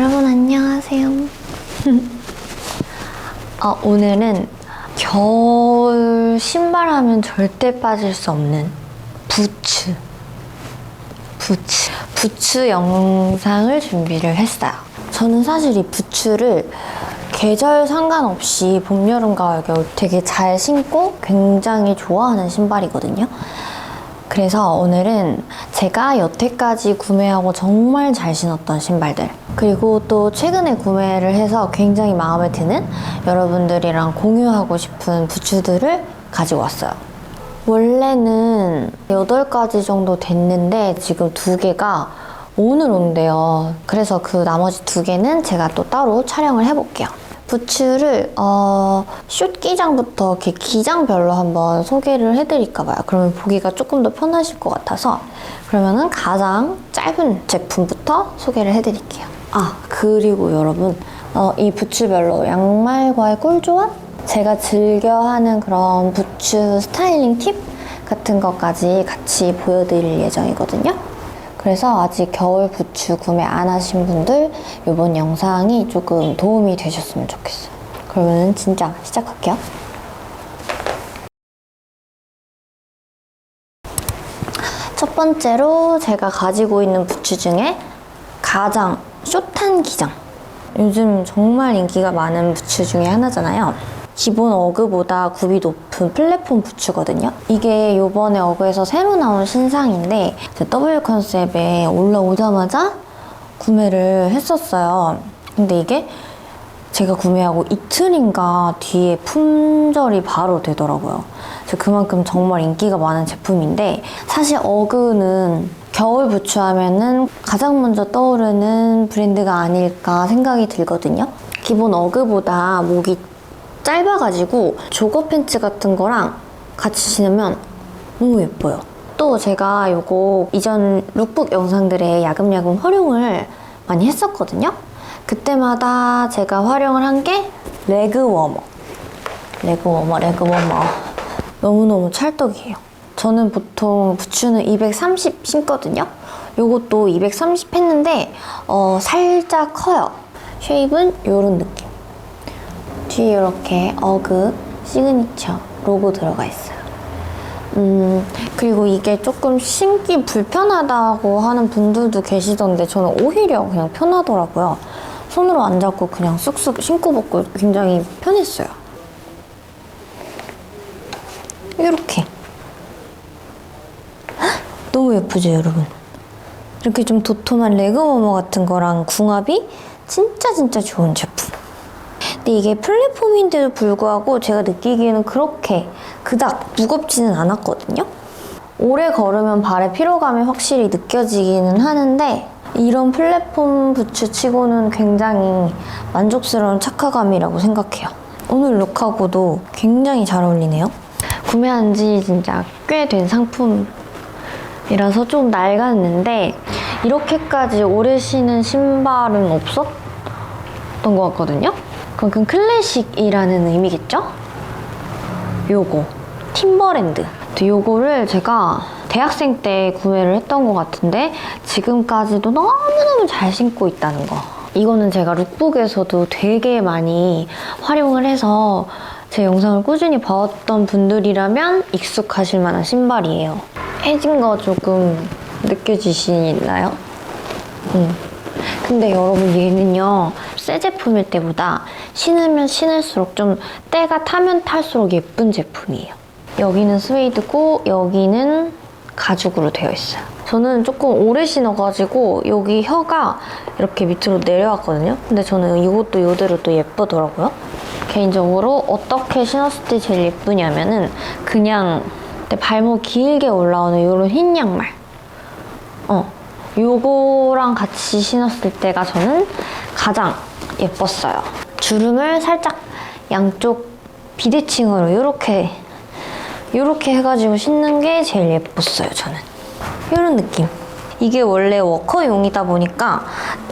안녕하세요. 어, 오늘은 겨울 신발하면 절대 빠질 수 없는 부츠. 부츠. 부츠 영상을 준비를 했어요. 저는 사실 이 부츠를 계절 상관없이 봄, 여름, 가을, 겨울 되게 잘 신고 굉장히 좋아하는 신발이거든요. 그래서 오늘은 제가 여태까지 구매하고 정말 잘 신었던 신발들 그리고 또 최근에 구매를 해서 굉장히 마음에 드는 여러분들이랑 공유하고 싶은 부츠들을 가지고 왔어요. 원래는 8가지 정도 됐는데 지금 두 개가 오늘 온대요. 그래서 그 나머지 두 개는 제가 또 따로 촬영을 해볼게요. 부츠를 어, 숏 기장부터 이렇게 기장별로 한번 소개를 해드릴까 봐요. 그러면 보기가 조금 더 편하실 것 같아서 그러면은 가장 짧은 제품부터 소개를 해드릴게요. 아 그리고 여러분 어, 이 부츠별로 양말과의 꿀조합 제가 즐겨하는 그런 부츠 스타일링 팁 같은 것까지 같이 보여드릴 예정이거든요. 그래서 아직 겨울 부츠 구매 안 하신 분들 이번 영상이 조금 도움이 되셨으면 좋겠어요. 그러면 진짜 시작할게요. 첫 번째로 제가 가지고 있는 부츠 중에 가장 숏한 기장. 요즘 정말 인기가 많은 부츠 중에 하나잖아요. 기본 어그보다 굽이 높은 플랫폼 부츠거든요. 이게 요번에 어그에서 새로 나온 신상인데 제 W 컨셉에 올라오자마자 구매를 했었어요. 근데 이게 제가 구매하고 이틀인가 뒤에 품절이 바로 되더라고요. 그래서 그만큼 정말 인기가 많은 제품인데 사실 어그는 겨울 부츠 하면은 가장 먼저 떠오르는 브랜드가 아닐까 생각이 들거든요. 기본 어그보다 목이 짧아가지고 조거 팬츠 같은 거랑 같이 신으면 너무 예뻐요. 또 제가 요거 이전 룩북 영상들에 야금야금 활용을 많이 했었거든요. 그때마다 제가 활용을 한 게 레그 워머. 레그 워머, 레그 워머. 너무너무 찰떡이에요. 저는 보통 부츠는 230 신거든요. 요것도 230 했는데 어, 살짝 커요. 쉐입은 요런 느낌. 뒤에 이렇게 어그 시그니처 로고 들어가 있어요. 음, 그리고 이게 조금 신기 불편하다고 하는 분들도 계시던데 저는 오히려 그냥 편하더라고요. 손으로 안 잡고 그냥 쑥쑥 신고 벗고 굉장히 편했어요. 이렇게. 헉, 너무 예쁘죠, 여러분? 이렇게 좀 도톰한 레그워머 같은 거랑 궁합이 진짜 진짜 좋은 제품. 근데 이게 플랫폼인데도 불구하고 제가 느끼기에는 그렇게 그닥 무겁지는 않았거든요. 오래 걸으면 발의 피로감이 확실히 느껴지기는 하는데 이런 플랫폼 부츠 치고는 굉장히 만족스러운 착화감이라고 생각해요. 오늘 룩하고도 굉장히 잘 어울리네요. 구매한 지 진짜 꽤 된 상품이라서 좀 낡았는데 이렇게까지 오래 신은 신발은 없었던 것 같거든요. 그만큼 클래식이라는 의미겠죠? 요거 팀버랜드 요거를 제가 대학생 때 구매를 했던 것 같은데 지금까지도 너무너무 잘 신고 있다는 거 이거는 제가 룩북에서도 되게 많이 활용을 해서 제 영상을 꾸준히 봐왔던 분들이라면 익숙하실 만한 신발이에요 해진 거 조금 느껴지시나요? 음. 근데 여러분 얘는요 새 제품일 때보다 신으면 신을수록 좀 때가 타면 탈수록 예쁜 제품이에요. 여기는 스웨이드고 여기는 가죽으로 되어 있어요. 저는 조금 오래 신어가지고 여기 혀가 이렇게 밑으로 내려왔거든요. 근데 저는 이것도 이대로 또 예쁘더라고요. 개인적으로 어떻게 신었을 때 제일 예쁘냐면은 그냥 내 발목 길게 올라오는 이런 흰 양말. 어 요거랑 같이 신었을 때가 저는 가장 예뻤어요. 주름을 살짝 양쪽 비대칭으로 이렇게 이렇게 해가지고 신는 게 제일 예뻤어요. 저는 이런 느낌. 이게 원래 워커용이다 보니까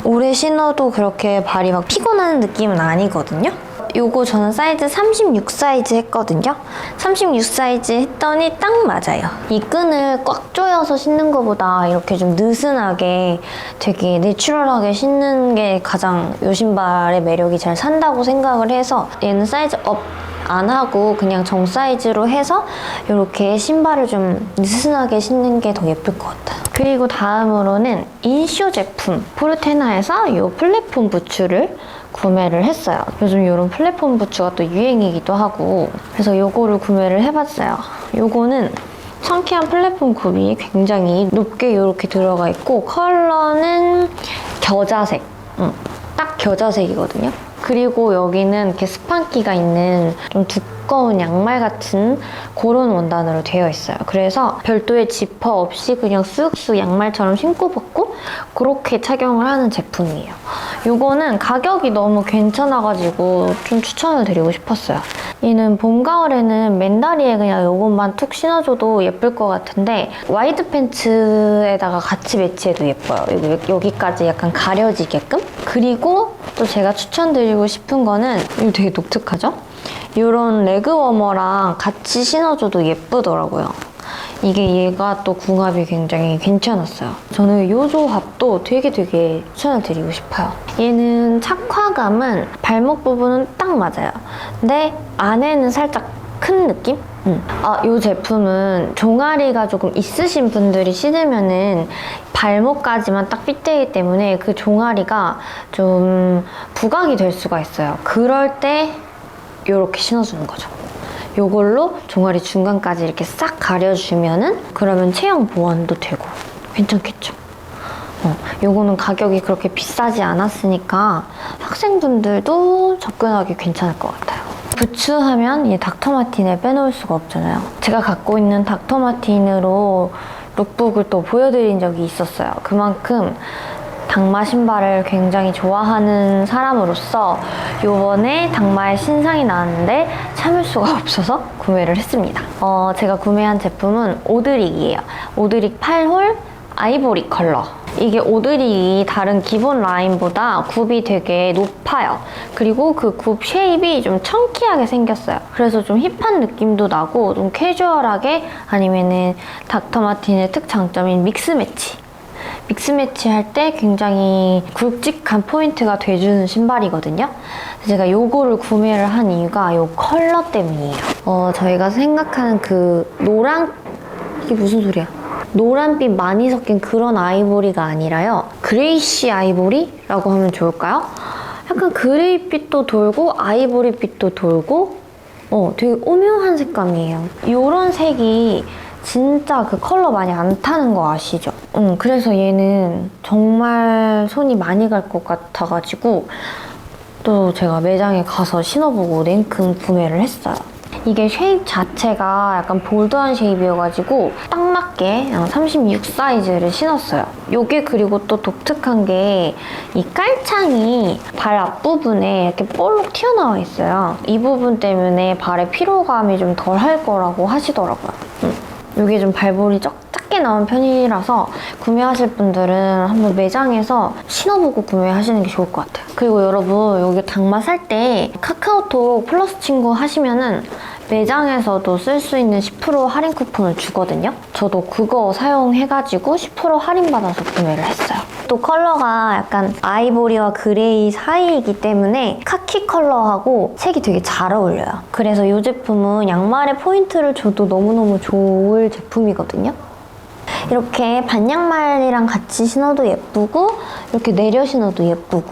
오래 신어도 그렇게 발이 막 피곤하는 느낌은 아니거든요. 요거 저는 사이즈 36 사이즈 했거든요. 36 사이즈 했더니 딱 맞아요. 이 끈을 꽉 조여서 신는 것보다 이렇게 좀 느슨하게 되게 내추럴하게 신는 게 가장 요 신발의 매력이 잘 산다고 생각을 해서 얘는 사이즈 업안 하고 그냥 정 사이즈로 해서 이렇게 신발을 좀 느슨하게 신는 게 더 예쁠 것 같아요. 그리고 다음으로는 인쇼 제품 포르테나에서 이 플랫폼 부츠를 구매를 했어요. 요즘 이런 플랫폼 부츠가 또 유행이기도 하고 그래서 이거를 구매를 해봤어요. 요거는 청키한 플랫폼 굽이 굉장히 높게 이렇게 들어가 있고 컬러는 겨자색. 응, 딱 겨자색이거든요. 그리고 여기는 이렇게 스판기가 있는 좀 두꺼운 양말 같은 그런 원단으로 되어 있어요. 그래서 별도의 지퍼 없이 그냥 쑥쑥 양말처럼 신고 벗고 그렇게 착용을 하는 제품이에요. 이거는 가격이 너무 괜찮아가지고 좀 추천을 드리고 싶었어요. 얘는 봄, 가을에는 맨다리에 그냥 이것만 툭 신어줘도 예쁠 것 같은데 와이드 팬츠에다가 같이 매치해도 예뻐요. 여기, 여기까지 약간 가려지게끔. 그리고 또 제가 추천드리고 싶은 거는 이거 되게 독특하죠? 이런 레그 워머랑 같이 신어줘도 예쁘더라고요. 이게 얘가 또 궁합이 굉장히 괜찮았어요. 저는 이 조합도 되게 되게 추천을 드리고 싶어요. 얘는 착화감은 발목 부분은 딱 맞아요. 근데 안에는 살짝 큰 느낌? 음. 아, 이 제품은 종아리가 조금 있으신 분들이 신으면은 발목까지만 딱 핏되기 때문에 그 종아리가 좀 부각이 될 수가 있어요. 그럴 때 이렇게 신어주는 거죠. 요걸로 종아리 중간까지 이렇게 싹 가려주면은 그러면 체형 보완도 되고 괜찮겠죠? 어, 요거는 가격이 그렇게 비싸지 않았으니까 학생분들도 접근하기 괜찮을 것 같아요. 부츠 하면 이 닥터마틴을 빼놓을 수가 없잖아요. 제가 갖고 있는 닥터마틴으로 룩북을 또 보여드린 적이 있었어요. 그만큼 당마 신발을 굉장히 좋아하는 사람으로서 요번에 당마의 신상이 나왔는데 참을 수가 없어서 구매를 했습니다. 어, 제가 구매한 제품은 오드릭이에요. 오드릭 8홀 아이보리 컬러. 이게 오드릭이 다른 기본 라인보다 굽이 되게 높아요. 그리고 그 굽 쉐입이 좀 청키하게 생겼어요. 그래서 좀 힙한 느낌도 나고 좀 캐주얼하게 아니면은 닥터마틴의 특장점인 믹스 매치. 믹스 매치 할 때 굉장히 굵직한 포인트가 돼주는 신발이거든요. 제가 요거를 구매를 한 이유가 요 컬러 때문이에요. 어, 저희가 생각하는 그 노란, 이게 무슨 소리야? 노란빛 많이 섞인 그런 아이보리가 아니라요. 그레이시 아이보리라고 하면 좋을까요? 약간 그레이빛도 돌고 아이보리빛도 돌고 어, 되게 오묘한 색감이에요. 요런 색이 진짜 그 컬러 많이 안 타는 거 아시죠? 응, 그래서 얘는 정말 손이 많이 갈 것 같아가지고 또 제가 매장에 가서 신어보고 냉큼 구매를 했어요. 이게 쉐입 자체가 약간 볼드한 쉐입이어가지고 딱 맞게 36 사이즈를 신었어요. 이게 그리고 또 독특한 게 이 깔창이 발 앞부분에 이렇게 볼록 튀어나와 있어요. 이 부분 때문에 발에 피로감이 좀 덜 할 거라고 하시더라고요. 음. 이게 좀 발볼이 적, 작게 나온 편이라서 구매하실 분들은 한번 매장에서 신어보고 구매하시는 게 좋을 것 같아요. 그리고 여러분 여기 당마 살 때 카카오톡 플러스 친구 하시면은 매장에서도 쓸 수 있는 10% 할인 쿠폰을 주거든요. 저도 그거 사용해가지고 10% 할인받아서 구매를 했어요. 또 컬러가 약간 아이보리와 그레이 사이이기 때문에 카키 컬러하고 색이 되게 잘 어울려요. 그래서 이 제품은 양말에 포인트를 줘도 너무너무 좋을 제품이거든요. 이렇게 반양말이랑 같이 신어도 예쁘고 이렇게 내려 신어도 예쁘고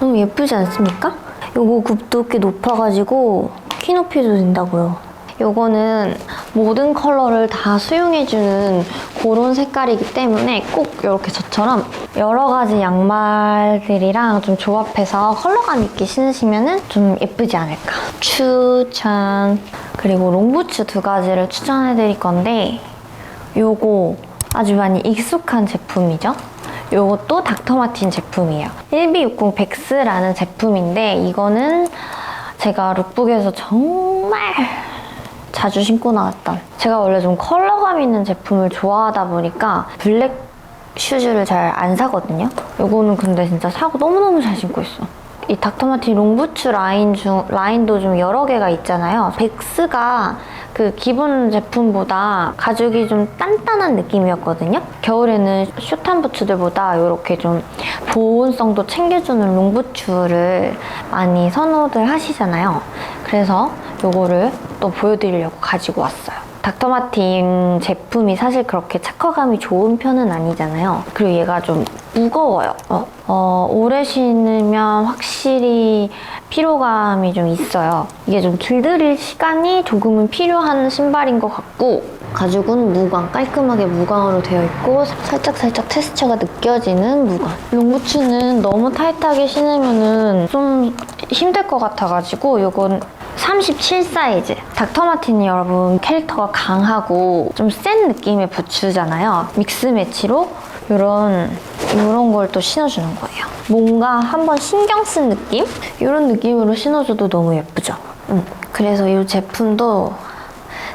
너무 예쁘지 않습니까? 요거 굽도 꽤 높아가지고 키 높이도 된다고요. 요거는 모든 컬러를 다 수용해주는 그런 색깔이기 때문에 꼭 이렇게 저처럼 여러 가지 양말들이랑 좀 조합해서 컬러감 있게 신으시면 좀 예쁘지 않을까. 추천. 그리고 롱부츠 두 가지를 추천해드릴 건데 요거 아주 많이 익숙한 제품이죠. 요것도 닥터마틴 제품이에요. 1260 백스라는 제품인데 이거는 제가 룩북에서 정말 자주 신고 나왔던 제가 원래 좀 컬러감 있는 제품을 좋아하다 보니까 블랙 슈즈를 잘 안 사거든요. 요거는 근데 진짜 사고 너무너무 잘 신고 있어. 이 닥터마틴 롱부츠 라인 중 라인도 좀 여러 개가 있잖아요. 백스가 그 기본 제품보다 가죽이 좀 단단한 느낌이었거든요. 겨울에는 숏한 부츠들보다 이렇게 좀 보온성도 챙겨주는 롱부츠를 많이 선호들 하시잖아요. 그래서 이거를 또 보여드리려고 가지고 왔어요. 닥터마틴 제품이 사실 그렇게 착화감이 좋은 편은 아니잖아요. 그리고 얘가 좀 무거워요. 어, 어, 오래 신으면 확실히 피로감이 좀 있어요. 이게 좀 길들일 시간이 조금은 필요한 신발인 것 같고 가죽은 무광, 깔끔하게 무광으로 되어 있고 살짝살짝 텍스처가 느껴지는 무광. 롱부츠는 너무 타이트하게 신으면은 좀 힘들 것 같아가지고 이건 37 사이즈. 닥터마틴이 여러분 캐릭터가 강하고 좀 센 느낌의 부츠잖아요. 믹스 매치로 이런 이런 걸 또 신어주는 거예요. 뭔가 한번 신경 쓴 느낌? 이런 느낌으로 신어줘도 너무 예쁘죠. 음. 그래서 이 제품도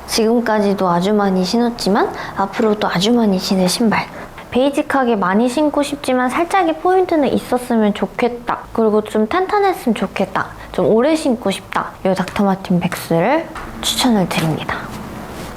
지금까지도 아주 많이 신었지만 앞으로도 아주 많이 신을 신발. 베이직하게 많이 신고 싶지만 살짝의 포인트는 있었으면 좋겠다. 그리고 좀 탄탄했으면 좋겠다. 좀 오래 신고 싶다. 이 닥터마틴 백스를 추천을 드립니다.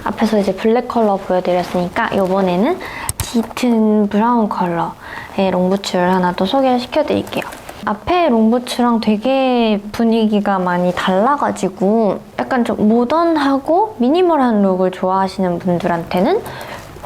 앞에서 이제 블랙 컬러 보여드렸으니까 이번에는 짙은 브라운 컬러의 롱부츠를 하나 또 소개를 시켜드릴게요. 앞에 롱부츠랑 되게 분위기가 많이 달라가지고 약간 좀 모던하고 미니멀한 룩을 좋아하시는 분들한테는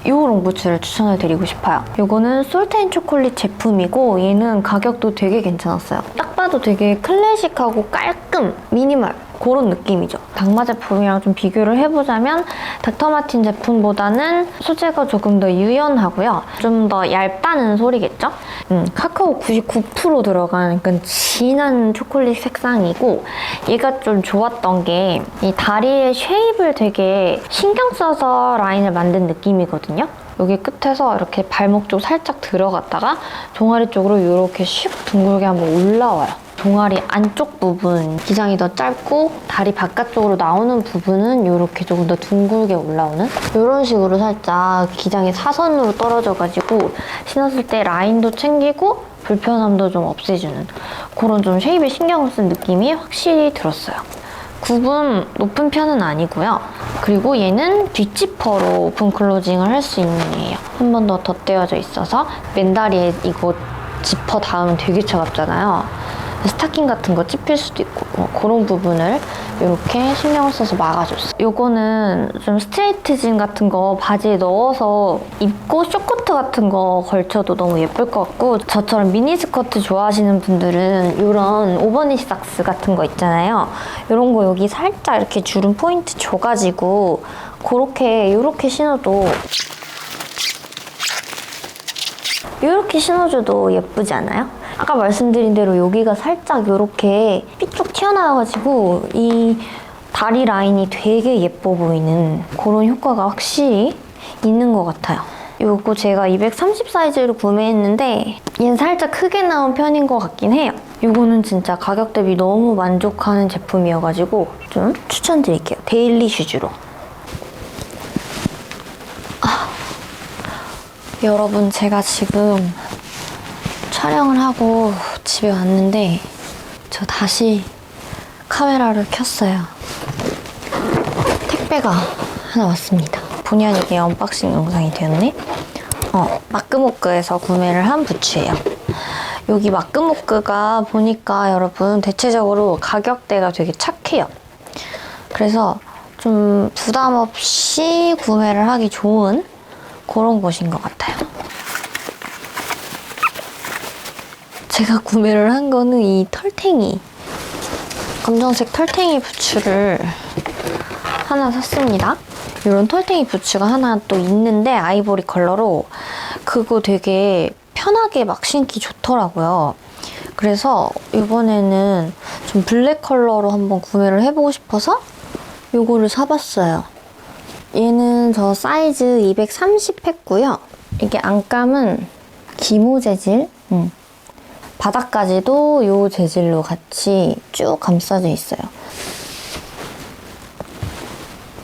이 롱부츠를 추천을 드리고 싶어요. 이거는 솔테인 초콜릿 제품이고 얘는 가격도 되게 괜찮았어요. 딱 봐도 되게 클래식하고 깔끔, 미니멀 그런 느낌이죠. 당마 제품이랑 좀 비교를 해보자면 닥터마틴 제품보다는 소재가 조금 더 유연하고요. 좀 더 얇다는 소리겠죠? 음, 카카오 99% 들어간 약간 진한 초콜릿 색상이고 얘가 좀 좋았던 게 이 다리의 쉐입을 되게 신경 써서 라인을 만든 느낌이거든요. 여기 끝에서 이렇게 발목 쪽 살짝 들어갔다가 종아리 쪽으로 이렇게 슉 둥글게 한번 올라와요. 종아리 안쪽 부분 기장이 더 짧고 다리 바깥쪽으로 나오는 부분은 이렇게 조금 더 둥글게 올라오는 이런 식으로 살짝 기장이 사선으로 떨어져가지고 신었을 때 라인도 챙기고 불편함도 좀 없애주는 그런 좀 쉐입에 신경을 쓴 느낌이 확실히 들었어요. 굽은 높은 편은 아니고요. 그리고 얘는 뒷지퍼로 오픈 클로징을 할 수 있는 애예요. 한 번 더 덧대어져 있어서 맨다리에 이거 지퍼 닿으면 되게 차갑잖아요. 스타킹 같은 거 찝힐 수도 있고 뭐 그런 부분을 이렇게 신경을 써서 막아줬어요. 요거는 좀 스트레이트 진 같은 거 바지에 넣어서 입고 쇼커트 같은 거 걸쳐도 너무 예쁠 것 같고 저처럼 미니스커트 좋아하시는 분들은 이런 오버니 삭스 같은 거 있잖아요. 이런 거 여기 살짝 이렇게 주름 포인트 줘가지고 그렇게 이렇게 신어도 이렇게 신어줘도 예쁘지 않아요? 아까 말씀드린 대로 여기가 살짝 이렇게 삐쭉 튀어나와가지고 이 다리 라인이 되게 예뻐 보이는 그런 효과가 확실히 있는 것 같아요. 요거 제가 230 사이즈로 구매했는데 얘는 살짝 크게 나온 편인 것 같긴 해요. 요거는 진짜 가격 대비 너무 만족하는 제품이어가지고 좀 추천드릴게요. 데일리 슈즈로. 아, 여러분 제가 지금 촬영을 하고 집에 왔는데 저 다시 카메라를 켰어요. 택배가 하나 왔습니다. 본의 아니게 언박싱 영상이 되었네. 어, 마크모크에서 구매를 한 부츠예요. 여기 마크모크가 보니까 여러분 대체적으로 가격대가 되게 착해요. 그래서 좀 부담 없이 구매를 하기 좋은 그런 곳인 것 같아요. 제가 구매를 한 거는 이 털탱이 검정색 털탱이 부츠를 하나 샀습니다. 이런 털탱이 부츠가 하나 또 있는데 아이보리 컬러로 그거 되게 편하게 막 신기 좋더라고요. 그래서 이번에는 좀 블랙 컬러로 한번 구매를 해보고 싶어서 이거를 사봤어요. 얘는 저 사이즈 230 했고요. 이게 안감은 기모 재질, 음. 바닥까지도 이 재질로 같이 쭉 감싸져 있어요.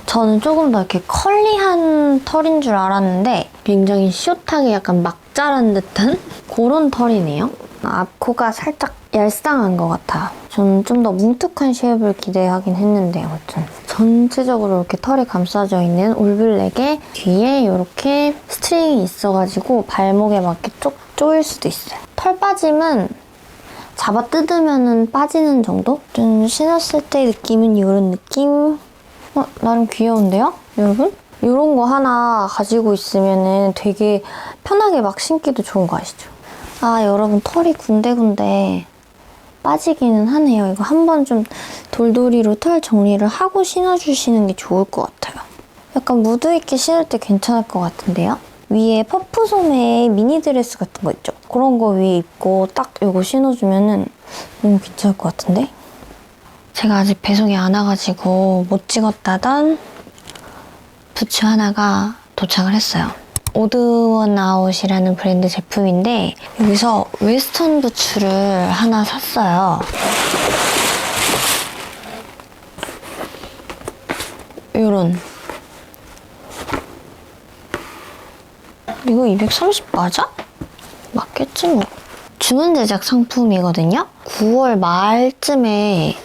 저는 조금 더 이렇게 컬리한 털인 줄 알았는데 굉장히 숏하게 약간 막 자란 듯한 그런 털이네요. 앞코가 살짝 얄쌍한 것 같아요. 저는 좀 더 뭉툭한 쉐입을 기대하긴 했는데 아무튼 전체적으로 이렇게 털이 감싸져 있는 올블랙에 뒤에 이렇게 스트링이 있어가지고 발목에 맞게 쪽 조일 수도 있어요. 털 빠짐은 잡아 뜯으면 빠지는 정도? 좀 신었을 때 느낌은 이런 느낌? 어, 나름 귀여운데요? 여러분? 이런 거 하나 가지고 있으면 되게 편하게 막 신기도 좋은 거 아시죠? 아, 여러분 털이 군데군데 빠지기는 하네요. 이거 한번 좀 돌돌이로 털 정리를 하고 신어주시는 게 좋을 것 같아요. 약간 무드 있게 신을 때 괜찮을 것 같은데요? 위에 퍼프 소매에 미니 드레스 같은 거 있죠? 그런 거 위에 입고 딱 이거 신어주면은 너무 괜찮을 것 같은데? 제가 아직 배송이 안 와가지고 못 찍었다던 부츠 하나가 도착을 했어요. 오드원 아웃이라는 브랜드 제품인데 여기서 웨스턴 부츠를 하나 샀어요. 요런 이거 230 맞아? 맞겠지 뭐. 주문 제작 상품이거든요. 9월 말쯤에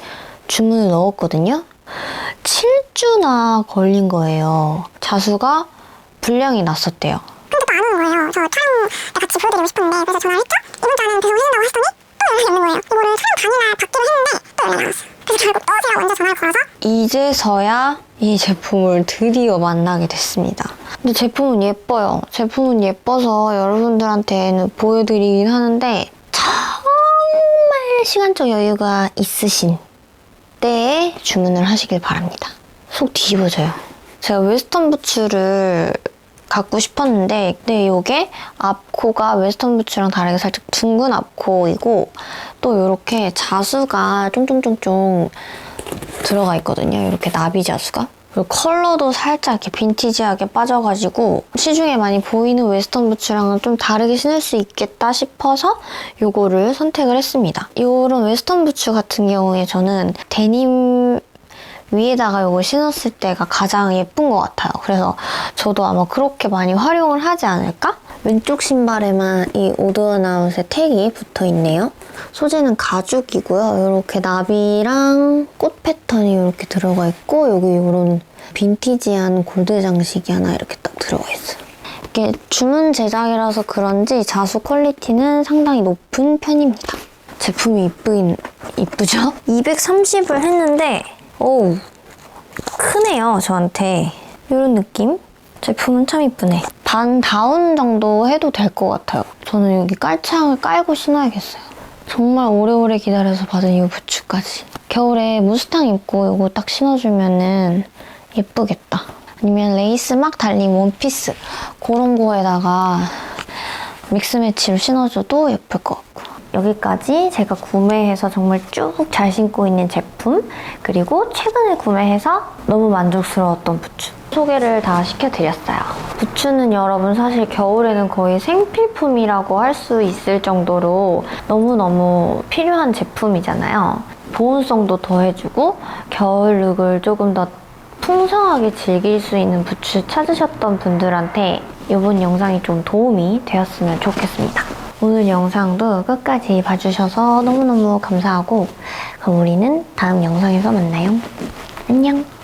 주문을 넣었거든요. 7주나 걸린 거예요. 자수가 불량이 났었대요. 근데 또 안 오는 거예요. 저 촬영 때 같이 보여드리고 싶은데 그래서 전화를 했죠? 이번 주에는 배송해준다고 하시더니 또 연락이 없는 거예요. 이거를 촬영 당일날 받기로 했는데 또 연락이 안 왔어요. 결국 어제야 먼저 전화를 걸어서 이제서야 이 제품을 드디어 만나게 됐습니다. 근데 제품은 예뻐요. 제품은 예뻐서 여러분들한테는 보여드리긴 하는데 정말 시간적 여유가 있으신 때에 주문을 하시길 바랍니다. 속 뒤집어져요. 제가 웨스턴 부츠를 갖고 싶었는데 근데 이게 앞코가 웨스턴 부츠랑 다르게 살짝 둥근 앞코이고 또 이렇게 자수가 쫑쫑쫑쫑 들어가 있거든요. 이렇게 나비 자수가. 그리고 컬러도 살짝 이렇게 빈티지하게 빠져가지고 시중에 많이 보이는 웨스턴 부츠랑은 좀 다르게 신을 수 있겠다 싶어서 이거를 선택을 했습니다. 이런 웨스턴 부츠 같은 경우에 저는 데님 위에다가 이거 신었을 때가 가장 예쁜 것 같아요. 그래서 저도 아마 그렇게 많이 활용을 하지 않을까? 왼쪽 신발에만 이 오드어나웃의 택이 붙어 있네요. 소재는 가죽이고요. 이렇게 나비랑 꽃 패턴이 이렇게 들어가 있고 여기 이런 빈티지한 골드 장식이 하나 이렇게 딱 들어가 있어요. 이게 주문 제작이라서 그런지 자수 퀄리티는 상당히 높은 편입니다. 제품이 이쁘긴 이쁘죠? 230을 했는데 오우 크네요 저한테. 이런 느낌? 제품은 참 이쁘네. 반 다운 정도 해도 될 것 같아요. 저는 여기 깔창을 깔고 신어야겠어요. 정말 오래오래 기다려서 받은 이 부츠까지. 겨울에 무스탕 입고 이거 딱 신어주면은 예쁘겠다. 아니면 레이스 막 달린 원피스. 그런 거에다가 믹스 매치로 신어줘도 예쁠 것 같고 여기까지 제가 구매해서 정말 쭉 잘 신고 있는 제품 그리고 최근에 구매해서 너무 만족스러웠던 부츠 소개를 다 시켜드렸어요. 부츠는 여러분 사실 겨울에는 거의 생필품이라고 할 수 있을 정도로 너무너무 필요한 제품이잖아요. 보온성도 더해주고 겨울 룩을 조금 더 풍성하게 즐길 수 있는 부츠 찾으셨던 분들한테 이번 영상이 좀 도움이 되었으면 좋겠습니다. 오늘 영상도 끝까지 봐주셔서 너무너무 감사하고 그럼 우리는 다음 영상에서 만나요. 안녕!